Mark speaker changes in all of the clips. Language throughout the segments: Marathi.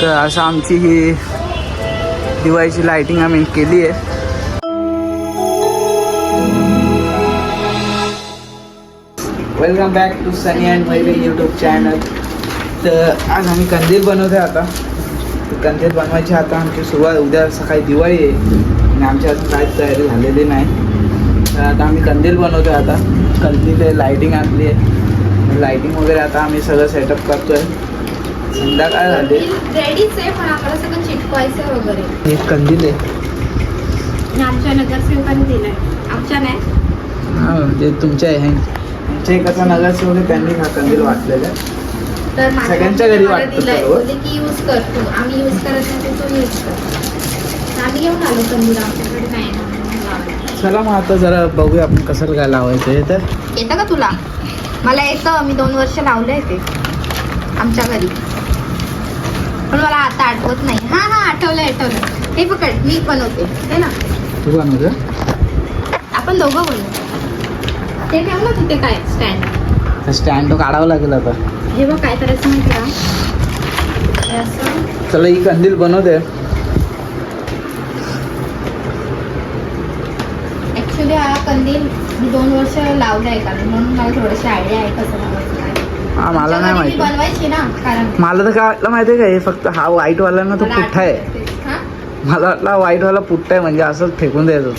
Speaker 1: तर असं आमची ही दिवाळीची लायटिंग आम्ही केली आहे. Welcome back to Sunny and Maile YouTube channel तर आज आम्ही कंदील बनवतोय आता. कंदील बनवायची आता आमची सुरुवात. उद्या सकाळी दिवाळी आहे. आणि आमची अजून काहीच तयारी झालेली नाही. तर आता आम्ही कंदील बनवतोय आता. कंदील आहे लाईटिंग आणली आहे. लाईटिंग वगैरे आता आम्ही सगळं सेटअप करतोय. संध्याकाळ झाली.
Speaker 2: रेडीच आहे पण आपल्याला सगळं चिटकवायचं वगैरे.
Speaker 1: हे कंदील आहे.
Speaker 2: आमच्या नगरसेवकांनी दिलंय. आमच्या नाही.
Speaker 1: हां म्हणजे तुमच्या आहे. आमच्या एकाचा नगरसेवक त्यांनी हा कंदील वाटलेला आहे.
Speaker 2: तर
Speaker 1: सगळ्यांच्या घरी वाटतं
Speaker 2: की यूज कर तू आम्ही यूज करत नाही तू यूज कर तर आम्ही घेऊन आलो कंदील आमच्याकडे. नाही.
Speaker 1: चला मग आता जरा बघूया आपण कसं काय लावायचं आहे तर.
Speaker 2: येतं का तुला? मला येतं मी दोन वर्ष लावलंय ते. आमच्या घरी. पण मला आता आठवत नाही. हा हा आठवलं आठवलं हे पकड मी बनवते. हे ना?
Speaker 1: तू बनवतो?
Speaker 2: आपण दोघं बनवू. ते ठेव ना तिथे काय स्टँड
Speaker 1: स्टँड तो काढावं लागेल आता.
Speaker 2: हे बघ काय करायचं माहिती का हे
Speaker 1: चला ही कंदील बनवते
Speaker 2: ऍक्च्युली हा कंदील मी दोन वर्ष का? म्हणून मला थोडीशी आयडिया आहे कसं लावायचं. काय
Speaker 1: हा मला नाही
Speaker 2: मी
Speaker 1: माहिती.
Speaker 2: बनवायची ना कारण
Speaker 1: मला तर काय वाटलं माहिती आहे का हे फक्त हा व्हाईट वाला ना तो
Speaker 2: मला
Speaker 1: पुठ्ठा आहे.
Speaker 2: आठवतं. हा?
Speaker 1: मला वाटला व्हाईट वाला पुठ्ठा आहे म्हणजे असंच फेकून द्यायचं.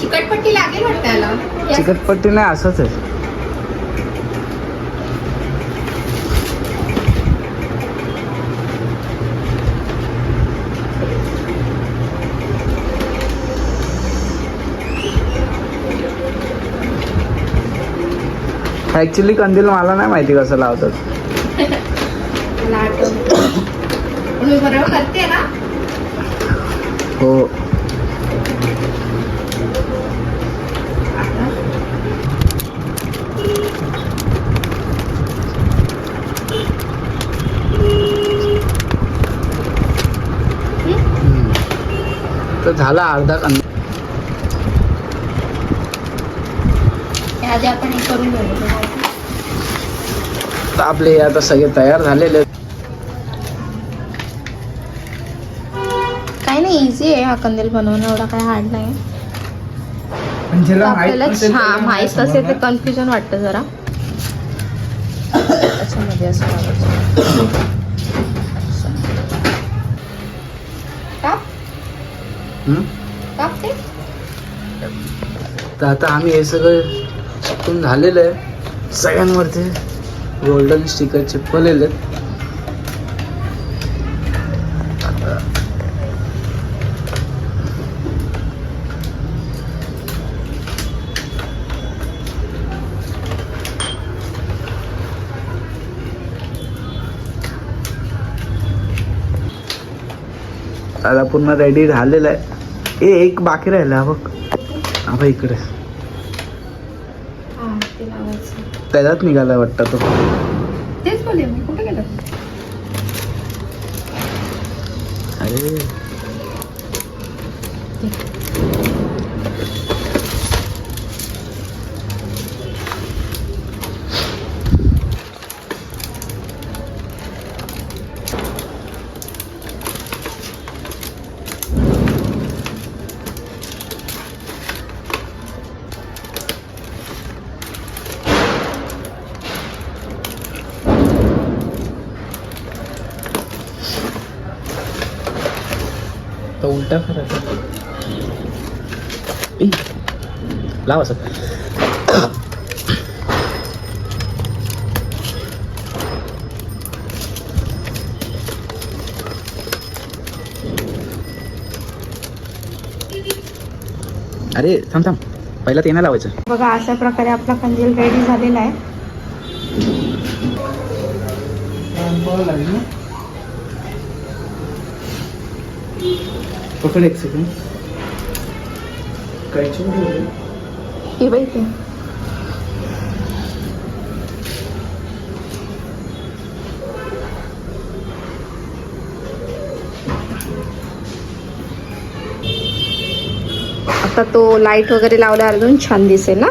Speaker 2: चिकटपट्टी लागेल वाटतं याला. हे असं-
Speaker 1: चिकटपट्टी नाही असंच आहे. ऍक्च्युली कंदील मला नाही माहिती कसं लावतात. हो. तर झाला अर्धा कंदील
Speaker 2: हे आधी आपण हे करून घेऊ.
Speaker 1: तर आपले आता सगळे तयार झालेले.
Speaker 2: काही नाही इझी आहे हा कंदील बनवणं एवढा काय हार्ड नाही आपल्याला हा माहीत असेल ते. कन्फ्युजन वाटतं जरा त्याच्यामध्ये असं लावायचं. काप
Speaker 1: हम्म?
Speaker 2: काप ते
Speaker 1: तर आता आम्ही हे सगळं शिकून झालेलं आहे सगळ्यांवरती गोल्डन स्टिकर चिपकवलेले आहेत आता पूर्ण रेडी झालेला आहे. ए एक बाकी राहिला बघ. हा इकडे.
Speaker 2: हा ते लावायचं.
Speaker 1: त्याच्यात निघाला वाटतं तो.
Speaker 2: तेच बोलले मी कुठे गेलं?
Speaker 1: अरे. तो उलटा. ई, लाव असं अरे थांब थांब. पहिला ते नाही लावायचं.
Speaker 2: बघा अशा प्रकारे आपला कंदील रेडी झालेला आहे.
Speaker 1: पकड एक सेकंड कायची
Speaker 2: हे बाई ते. आता तो लाइट वगैरे लावल्यावर अजून छान दिसेल ना?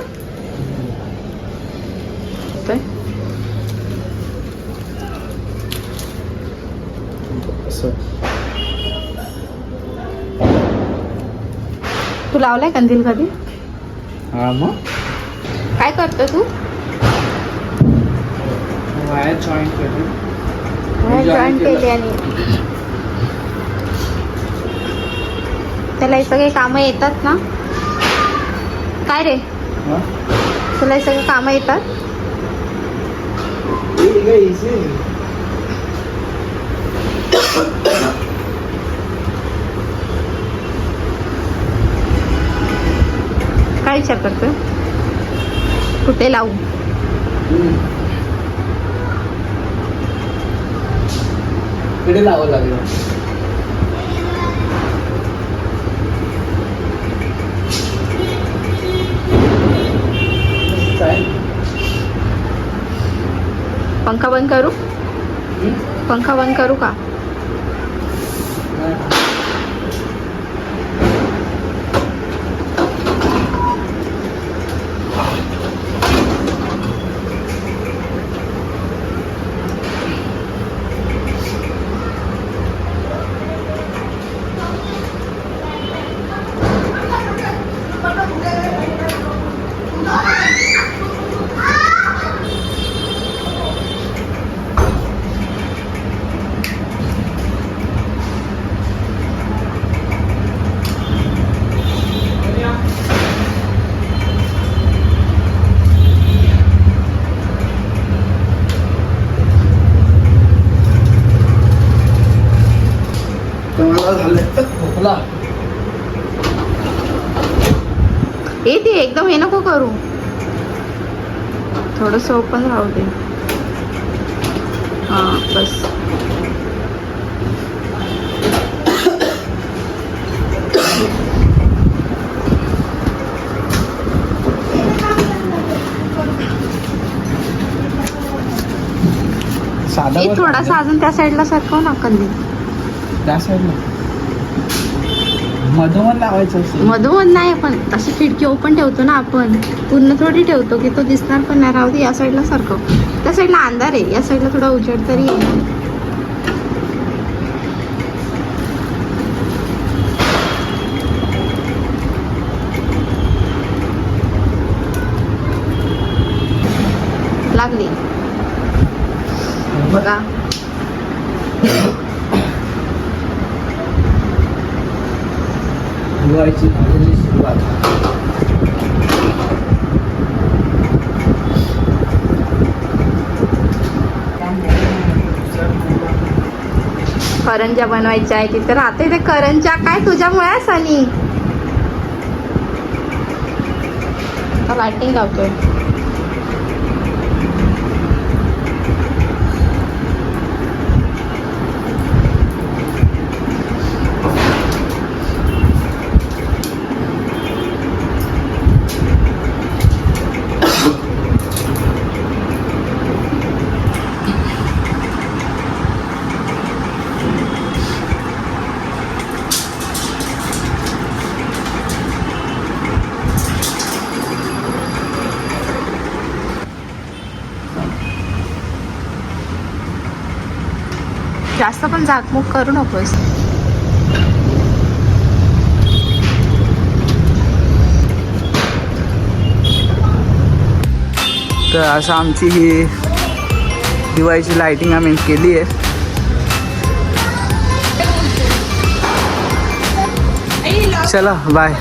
Speaker 2: लावलाय कंदील कधी?
Speaker 1: हा मग?
Speaker 2: काय करतो तू?
Speaker 1: वायर जॉईन केली.
Speaker 2: जॉईन आणि त्याला हे सगळे कामं येतात ना? काय रे? तुला हे सगळे कामं येतात?
Speaker 1: काय
Speaker 2: विचार करतोय कुठे लावू.
Speaker 1: इकडे लावावं लागेल?
Speaker 2: पंखा बंद करू? पंखा बंद करू का
Speaker 1: तर मला झालं खोकला.
Speaker 2: ए ते एकदम हे नको करू. थोडस ओपन राहू दे. हा बस. थोडासा
Speaker 1: साधा.
Speaker 2: अजून त्या साईडला सरकव ना कंदी
Speaker 1: त्या साईडला मधोमध लावायचं असेल
Speaker 2: मधोमध नाही पण अशी खिडकी ओपन ठेवतो ना आपण. पूर्ण थोडी ठेवतो की तो दिसणार पण नाही. राहू दे या साईडला सारखं. त्या साईडला अंधार आहे. या साईडला थोडा उजेड तरी आहे लागली. बघा.
Speaker 1: दिवाळीची झालेली सुरुवात.
Speaker 2: करंजा बनवायच्या आहे तिथे. राहते ते करंजा. काय तुझ्यामुळे सनी? लाइटिंग लावतोय. जास्त पण झाकमुक करू नकोस.
Speaker 1: तर असं आमची ही दिवाळीची लायटिंग आम्ही केली आहे. चला बाय